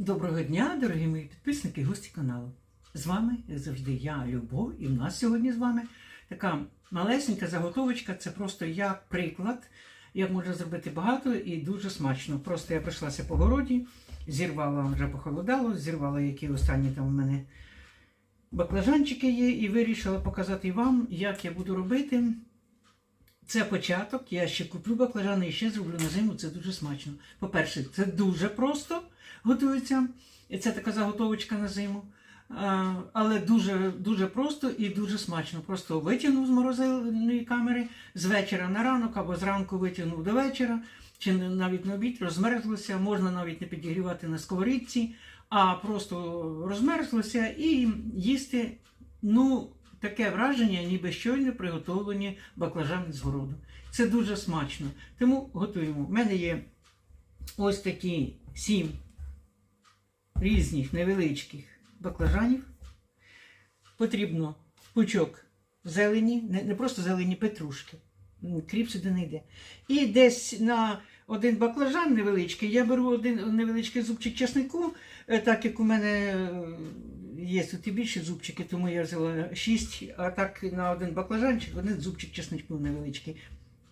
Доброго дня, дорогі мої підписники і гості каналу. З вами, як завжди, я, Любов, і в нас сьогодні з вами така малесенька заготовочка. Це просто як приклад, як можна зробити багато і дуже смачно. Просто я пройшлася по городі, зірвала, вже похолодало, зірвала, які останні там у мене баклажанчики є, і вирішила показати вам, як я буду робити. Це початок. Я ще куплю баклажани і ще зроблю на зиму. Це дуже смачно. По-перше, це дуже просто готується. І це така заготовочка на зиму. Але дуже, дуже просто і дуже смачно. Просто витягнув з морозильної камери з вечора на ранок або зранку витягнув до вечора, чи навіть на обід розмерзлося. Можна навіть не підігрівати на сковорідці, а просто розмерзлося і їсти. Ну, таке враження, ніби щойно приготовлені баклажани з городу. Це дуже смачно. Тому готуємо. У мене є ось такі сім різних невеличких баклажанів. Потрібно пучок зелені, не, просто зелені петрушки. Кріп сюди не йде. І десь на один баклажан невеличкий я беру один невеличкий зубчик чеснику, е, так як у мене е, є тут і більші зубчики, тому я взяла 6, а так на один баклажанчик, один зубчик чеснику невеличкий.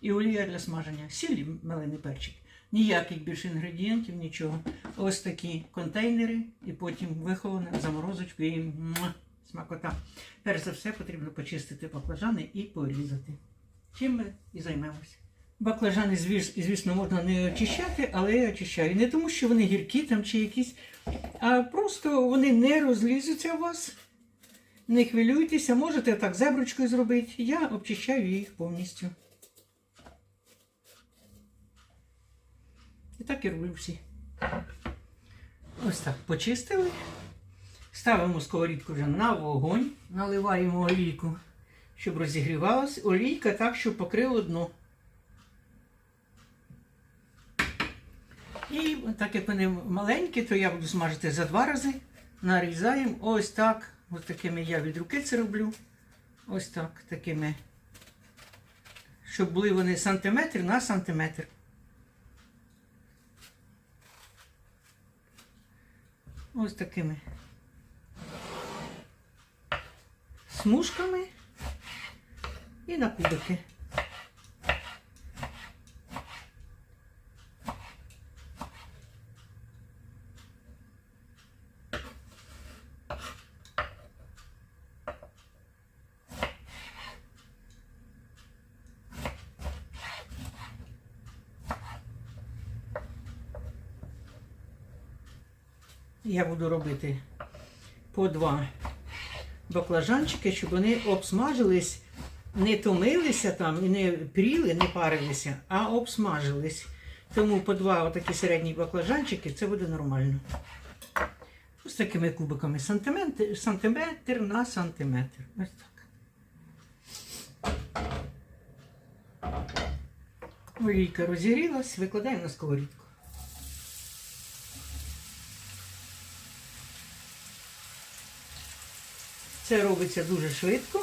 І олія для смаження. Сіль мелений перчик. Ніяких більше інгредієнтів, нічого. Ось такі контейнери, і потім вихолоне, заморозочку і муа, смакота. Перш за все потрібно почистити баклажани і порізати. Чим ми і займемося. Баклажани, звісно, можна не очищати, але я очищаю. Не тому, що вони гіркі там чи якісь, а просто вони не розлізуться у вас. Не хвилюйтеся, можете так зеброчкою зробити. Я обчищаю їх повністю. І так і роблю всі. Ось так почистили. Ставимо сковорідку вже на вогонь, наливаємо олійку, щоб розігрівалась. Олійка так, щоб покрило дно. І так як вони маленькі, то я буду смажити за два рази. Нарізаємо ось так. Ось такими я від руки це роблю. Ось так, такими. Щоб були вони сантиметр на сантиметр. Ось такими смужками і на кубики. Я буду робити по два баклажанчики, щоб вони обсмажились, не томилися там і не пріли, не парилися, а обсмажились. Тому по два отакі середні баклажанчики це буде нормально. Ось такими кубиками сантиметр, сантиметр на сантиметр. Ось так. Олійка розігрілась, викладаємо на сковорідку. Це робиться дуже швидко.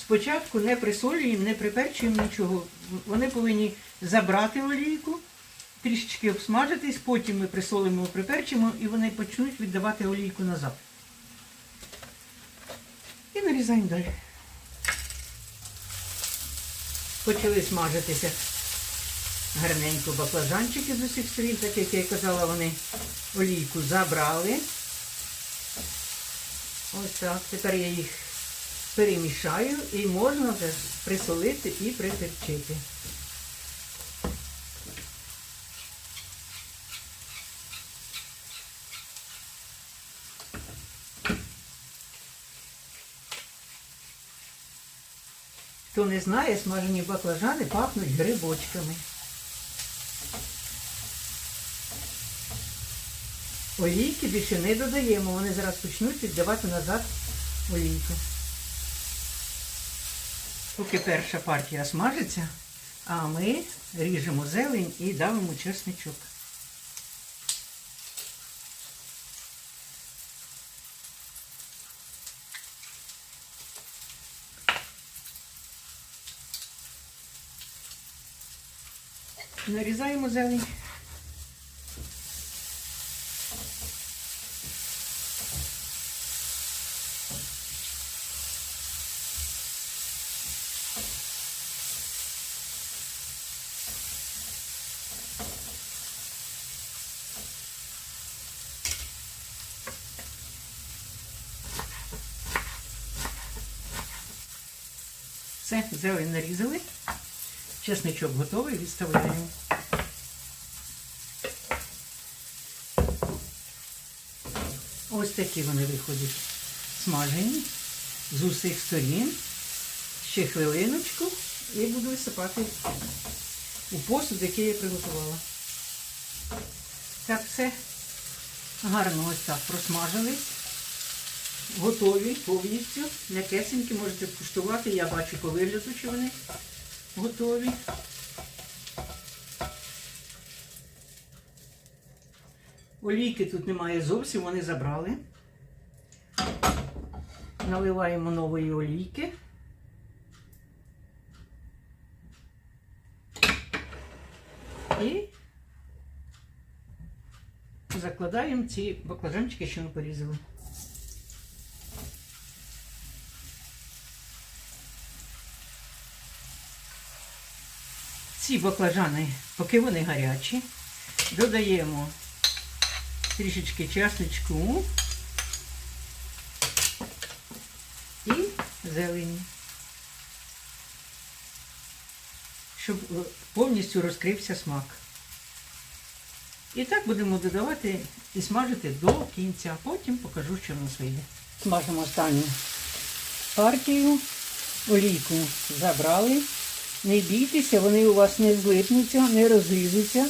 Спочатку не присолюємо, не приперчуємо нічого. Вони повинні забрати олійку, трішечки обсмажитись, потім ми присолимо, приперчимо і вони почнуть віддавати олійку назад. І нарізаємо далі. Почали смажитися гарненько баклажанчики з усіх сторін, так як я казала, вони олійку забрали. Ось так. Тепер я їх перемішаю і можна вже присолити і приперчити. Хто не знає, смажені баклажани пахнуть грибочками. Олійки більше не додаємо, вони зараз почнуть віддавати назад олійку. Поки перша партія смажиться, а ми ріжемо зелень і давимо чесничок. Нарізаємо зелень. Все, зелень нарізали. Чесничок готовий, відставляємо. Ось такі вони виходять смажені з усіх сторін. Ще хвилиночку і буду висипати у посуд, який я приготувала. Так, все гарно ось так просмажились. Готові повністю. М'якесенькі можете куштувати. Я бачу по вигляду, що вони готові. Олійки тут немає зовсім, вони забрали. Наливаємо нової олійки. І закладаємо ці баклажанчики, що ми порізали. Ці баклажани, поки вони гарячі, додаємо трішечки часничку і зелені, щоб е, повністю розкрився смак. І так будемо додавати і смажити до кінця. Потім покажу, що в нас вийде. Смажимо останню партію. Олійку забрали. Не бійтеся, вони у вас не злипнуться, не розлізуться.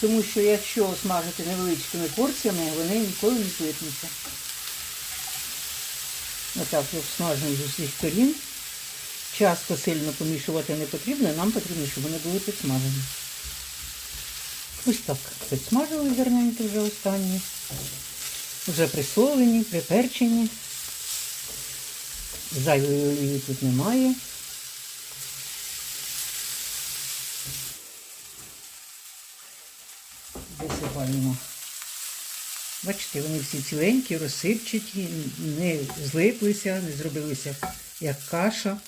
Тому що якщо смажити невеличкими порціями, вони ніколи не злипнуться. Отак смажимо з усіх сторін. Часто сильно помішувати не потрібно, нам потрібно, щоб вони були підсмажені. Ось так підсмажили гарненько вже останні. Вже присолені, приперчені. Зайвої олії тут немає. Висипаємо. Бачите, вони всі ціленькі, розсипчаті, не злиплися, не зробилися як каша.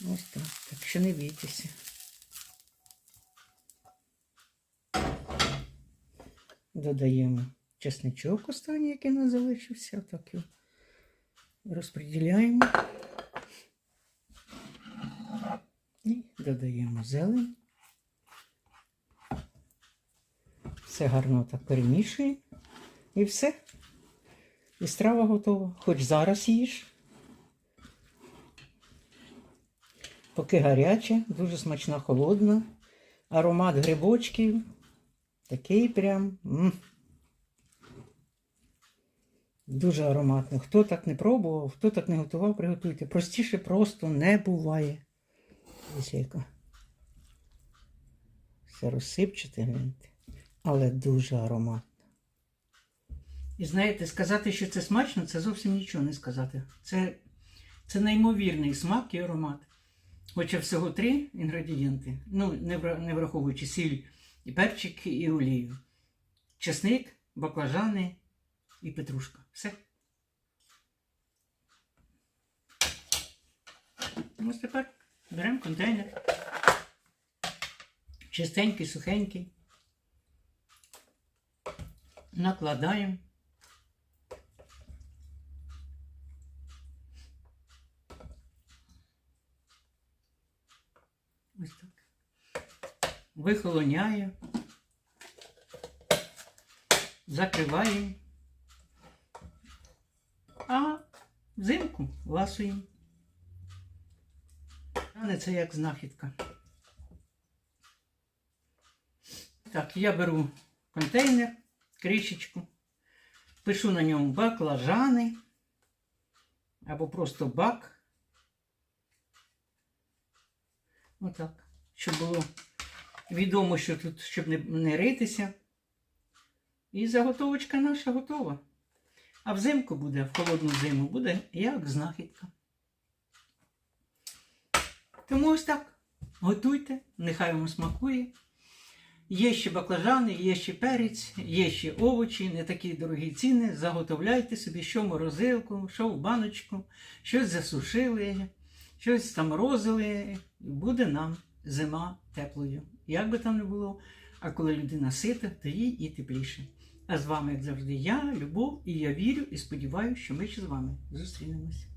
Ось так. Так що не бійтеся. Додаємо чесничок останній, який у нас залишився. Так його розподіляємо. І додаємо зелень. Все гарно так перемішуємо. І все. І страва готова. Хоч зараз їж. Поки гаряча, дуже смачна, холодна. Аромат грибочків. Такий прям. м Дуже ароматно. Хто так не пробував, хто так не готував, приготуйте. Простіше просто не буває. Ось яка. Все розсипчате, гляньте. Але дуже ароматно. І знаєте, сказати, що це смачно, це зовсім нічого не сказати. Це, це неймовірний смак і аромат. Хоча всього три інгредієнти. Ну, не враховуючи сіль, і перчик, і олію. Чесник, баклажани і петрушка. Все. Ось тепер беремо контейнер. Чистенький, сухенький. Накладаємо. Ось так. Вихолоняє. Закриваємо. А взимку ласуємо. Але це як знахідка. Так, я беру контейнер, кришечку, пишу на ньому баклажани або просто бак. Отак. Щоб було відомо, що тут, щоб не, не ритися. І заготовочка наша готова. А взимку буде, в холодну зиму буде як знахідка. Тому ось так. Готуйте, нехай вам смакує. Є ще баклажани, є ще перець, є ще овочі, не такі дорогі ціни. Заготовляйте собі, що в морозилку, що в баночку, щось засушили, щось там морозили. Буде нам зима теплою. Як би там не було, а коли людина сита, то їй і тепліше. А з вами, як завжди, я, Любов, і я вірю і сподіваюся, що ми ще з вами зустрінемось.